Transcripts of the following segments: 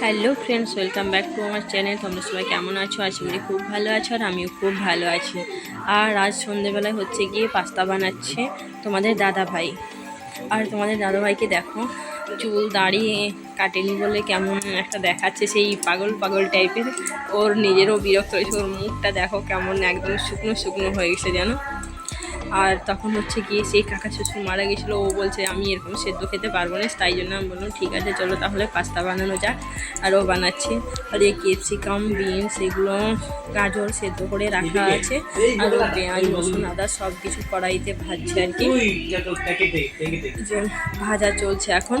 Hello friends, welcome back to আমার channel. তোমরা সবাই কেমন আছো? আশা করি খুব ভালো আছো আর আমিও খুব ভালো আছি। আর আজ সন্ধেবেলায় হচ্ছে গিয়ে পাস্তা বানাচ্ছে তোমাদের দাদা ভাই আর তোমাদের দাদা ভাইকে দেখো, চুল দাঁড়িয়ে কাটেনি বলে কেমন একটা দেখাচ্ছে সেই পাগল পাগল টাইপের। ওর নিজেরও বিরক্ত হয়েছে, ওর মুখটা দেখো কেমন একদম শুকনো শুকনো হয়ে গেছে, জানো? আর তখন হচ্ছে গিয়ে সেই কাকা শ্বশুর মারা গেছিল ও বলছে আমি এরকম সেদ্ধ খেতে পারব না তাই জন্য আমি বললাম ঠিক আছে চলো তাহলে পাস্তা বানানো যাক। আর ও বানাচ্ছে। আর এই ক্যাপসিকাম বিনস এগুলো গাজর সেদ্ধ করে রাখা আছে। আর ও পেঁয়াজ রসুন আদা সব কিছু কড়াইতে ভাজছে আর কি। ভাজা চলছে এখন।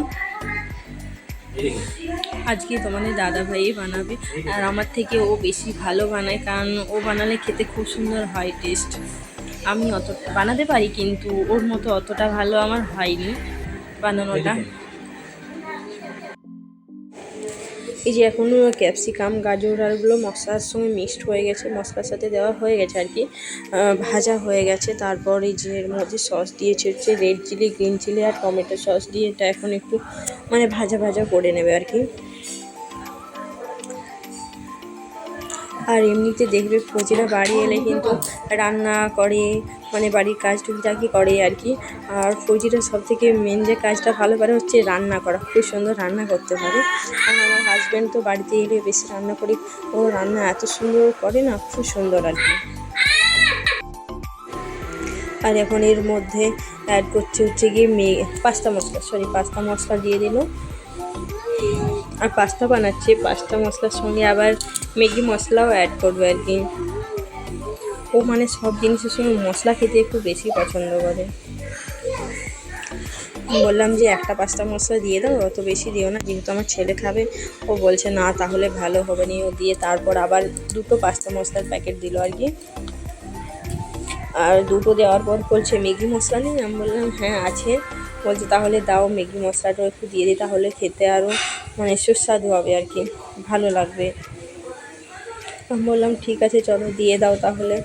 আজকে তোমাদের দাদা ভাই বানাবে। আর আমার থেকে ও বেশি ভালো বানায় কারণ ও বানালে খেতে খুব সুন্দর হয় টেস্ট আমি অত বানাতে পারি কিন্তু ওর মতো অতটা ভালো আমার হয়নি বানানোটা। এই যে এখন ক্যাপসিকাম গাজর আরগুলো মশলার সঙ্গে মিক্সড হয়ে গেছে মশলার সাথে দেওয়া হয়ে গেছে আর কি। ভাজা হয়ে গেছে তারপর এই যে এর মধ্যে সস দিয়েছে হচ্ছে রেড চিলি গ্রিন চিলি আর টমেটো সস দিয়ে এটা এখন একটু মানে ভাজা ভাজা করে নেবে আর কি। আর এমনিতে দেখবে ফৌজিরা বাড়ি এলে কিন্তু রান্না করে মানে বাড়ির কাজ টুকিটাকি করে আর কি। আর ফৌজিরা সব থেকে মেন যে কাজটা ভালো করে হচ্ছে রান্না করা, খুব সুন্দর রান্না করতে পারে। আর আমার হাজব্যান্ড তো বাড়িতে এলে বেশি রান্না করি, ও রান্না এত সুন্দর করে না, খুব সুন্দর আর কি। আর এখন এর মধ্যে অ্যাড করছে হচ্ছে গিয়ে মে, pasta masala sorry pasta masala দিয়ে দিল। আর পাস্তা বানাচ্ছে, পাস্তা মশলার সঙ্গে আবার ম্যাগি মশলাও অ্যাড করবে আর কি ও মানে সব জিনিসের সঙ্গে মশলা খেতে একটু বেশি পছন্দ করে। বললাম যে, একটা পাস্তা মশলা দিয়ে দাও, অত বেশি দিও না, যেহেতু আমার ছেলে খাবে। ও বলছে, না, তাহলে ভালো হবে না। ও দিয়ে তারপর আবার দুটো পাস্তা মশলার প্যাকেট দিল আর কি। আর দুটো দেওয়ার পর বলছে, ম্যাগি মশলা নেই? আমি বললাম হ্যাঁ আছে। বলছে, তাহলে দাও, ম্যাগি মশলাটাও একটু দিয়ে দিই তাহলে খেতে আরও মানে সুস্বাদু হবে আর কি ভালো লাগবে। আমি বললাম ঠিক আছে চলো দিয়ে দাও তাহলে।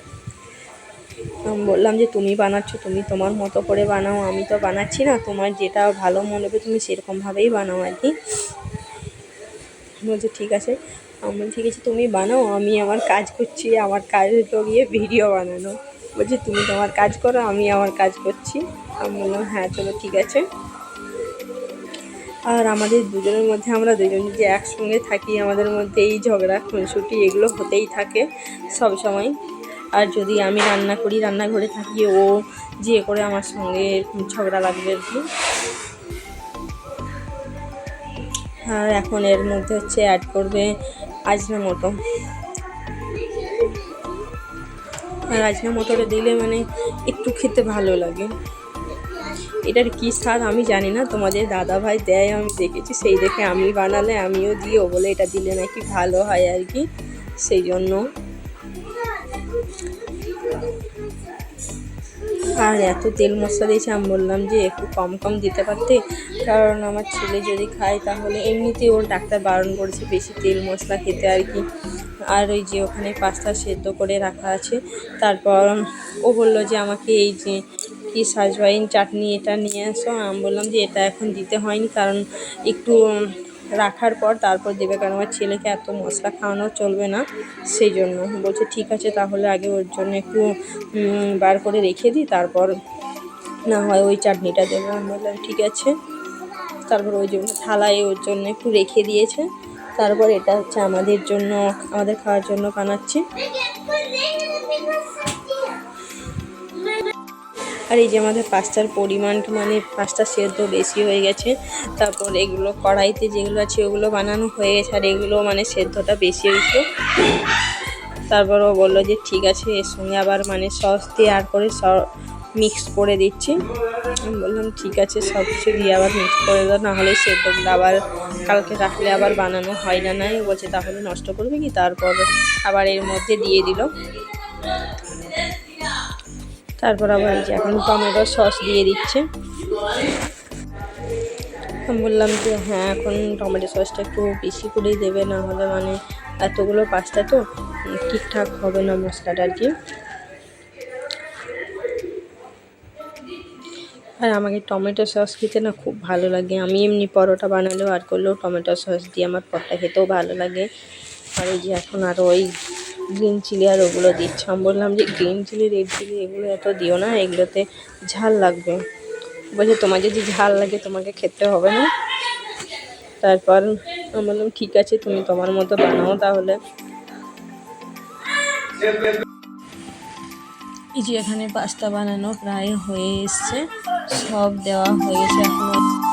আমি বললাম যে তুমি বানাচ্ছ তুমি তোমার মতো করে বানাও আমি তো বানাচ্ছি না। তোমার যেটা ভালো মনে হবে তুমি সেরকমভাবেই বানাও আর কি। বলছে ঠিক আছে। আমি বলছি, ঠিক আছে তুমি বানাও আমি আমার কাজ করছি আমার কাজ হলো গিয়ে ভিডিও বানানো। বলছে তুমি তোমার কাজ করো আমি আমার কাজ করছি। আমি বললাম হ্যাঁ চলো ঠিক আছে। আর আমাদের দুজনের মধ্যে, আমরা দুজন যে একসঙ্গে থাকি, আমাদের মধ্যে এই ঝগড়া, খুনসুটি এগুলো হতেই থাকে সব সময়। আর যদি আমি রান্না করি, রান্নাঘরে থাকি, ও যে করে আমার সঙ্গে ঝগড়া লাগবে আর কি। আর এখন এর মধ্যে হচ্ছে অ্যাড করবে আজনামোটো আর আজনামোটোটা দিলে মানে একটু খেতে ভালো লাগে। এটার কী স্বাদ আমি জানি না। তোমাদের দাদা ভাই দেয়, আমি দেখেছি। সেই দেখে আমি বানালে আমিও দিই ও বলে এটা দিলে নাকি ভালো হয় আর কি। সেই জন্য। আর এত তেল মশলা দিয়েছে, আমি বললাম যে একটু কম কম দিতে পারতে। কারণ আমার ছেলে যদি খায় তাহলে এমনিতেই ওর ডাক্তার বারণ করেছে বেশি তেল মশলা খেতে আর কি। আর ওই যে ওখানে পাস্তা সেদ্ধ করে রাখা আছে। তারপর ও বলল যে আমাকে এই যে কি সাজওয়াইন চাটনি এটা নিয়ে আসো। আমি বললাম যে এটা এখন দিতে হয়নি কারণ একটু রাখার পর তারপর দেবে কারণ আমার ছেলেকে এত মশলা খাওয়ানো চলবে না সেই জন্য। বলছে, ঠিক আছে, তাহলে আগে ওর জন্য একটু বার করে রেখে দিই, তারপর না হয় ওই চাটনিটা দেবো। আমি বললাম, ঠিক আছে। তারপর ওই জন্য থালায় ওর জন্য একটু রেখে দিয়েছে। তারপর এটা হচ্ছে আমাদের জন্য, আমাদের খাওয়ার জন্য বানাচ্ছি। আর এই যে আমাদের পাস্তার পরিমাণ মানে পাস্তা সেদ্ধ বেশি হয়ে গেছে, তারপর এগুলো কড়াইতে যেগুলো আছে ওগুলো বানানো হয়ে গেছে, আর এগুলো মানে সেদ্ধটা বেশি হয়েছে। তারপর ও বলল যে ঠিক আছে, এর সঙ্গে আবার মানে সস দিয়ে আর করে স মিক্স করে দিচ্ছি। আমি বললাম, ঠিক আছে, সব কিছু দিয়ে আবার মিক্স করে দাও, নাহলে সেদ্ধগুলো আবার কালকে রাখলে আবার বানানো হয় না, নাই। বলছে, তাহলে নষ্ট করবে কি? তারপর আবার এর মধ্যে দিয়ে দিল। তারপর আবার যে এখন টমেটো সস দিয়ে দিচ্ছে। আমি বললাম যে হ্যাঁ এখন টমেটো সসটা একটু বেশি করেই দেবে, না হলে মানে এতগুলো পাস্তা তো ঠিকঠাক হবে না মশলাটা আর কি। আর আমাকে টমেটো সস খেতে না খুব ভালো লাগে। আমি এমনি পরোটা বানালেও আর করলেও টমেটো সস দিয়ে আমার পরোটা খেতেও ভালো লাগে। আর এই যে এখন আরও ওই গ্রিন চিলি আর ওগুলো দিচ্ছে। আমি বললাম যে গ্রিন চিলি, রেড চিলি এগুলো এত দিও না, এগুলোতে ঝাল লাগবে। বলছে, তোমার যদি ঝাল লাগে তোমাকে খেতে হবে না। তারপর আমি বললাম, ঠিক আছে, তুমি তোমার মতো বানাও তাহলে। এই যে এখানে পাস্তা বানানো প্রায় হয়ে এসছে, সব দেওয়া হয়ে গেছে এখনও।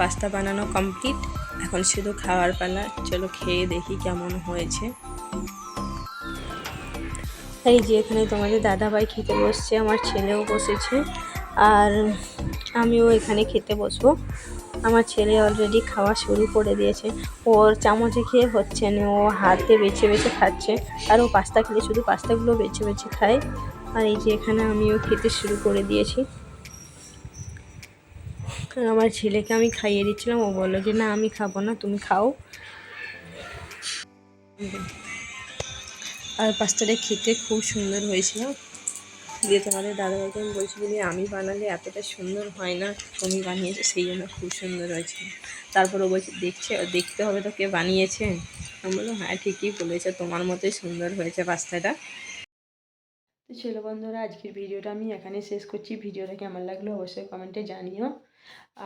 পাস্তা বানানো কমপ্লিট। এখন শুধু খাওয়ার পালা। চলো খেয়ে দেখি কেমন হয়েছে। এই যে এখানে তোমাদের দাদাভাই খেতে বসছে, আমার ছেলেও বসেছে। আর আমিও এখানে খেতে বসবো। আমার ছেলে অলরেডি খাওয়া শুরু করে দিয়েছে। ওর চামচে খেয়ে হচ্ছে না, ও হাতে বেছে বেছে খাচ্ছে। আর ও পাস্তা খেলে শুধু পাস্তাগুলো বেছে বেছে খায়। আর এই যে এখানে আমিও খেতে শুরু করে দিয়েছি। আমার ছেলেকে আমি খাইয়ে দিচ্ছিলাম। ও বলল যে, না, আমি খাব না, তুমি খাও। আর পাস্তাটা খেতে খুব সুন্দর হয়েছিল। দিয়ে তোমাদের দাদাভাইকে আমি বলছিল যে, আমি বানালে এতটা সুন্দর হয় না, তুমি বানিয়েছো, সেই জন্য খুব সুন্দর হয়েছে। তারপর ও বলছে, দেখছে, দেখতে হবে তো কে বানিয়েছে? আমি বললাম হ্যাঁ ঠিকই বলেছে, তোমার মতোই সুন্দর হয়েছে পাস্তাটা। তো বন্ধুরা, আজকের ভিডিওটা আমি এখানে শেষ করছি। ভিডিওটা কেমন লাগল অবশ্যই কমেন্টে জানিও।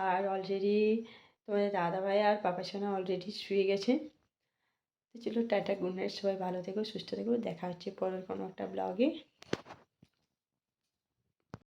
আর অলরেডি তোমাদের দাদাভাই আর পাপার সোনা অলরেডি শুয়ে গেছে। তো চলো টাটা গুড নাইট সবাই ভালো থেকো, সুস্থ থেকো, দেখা হচ্ছে পরের কোনো একটা ব্লগে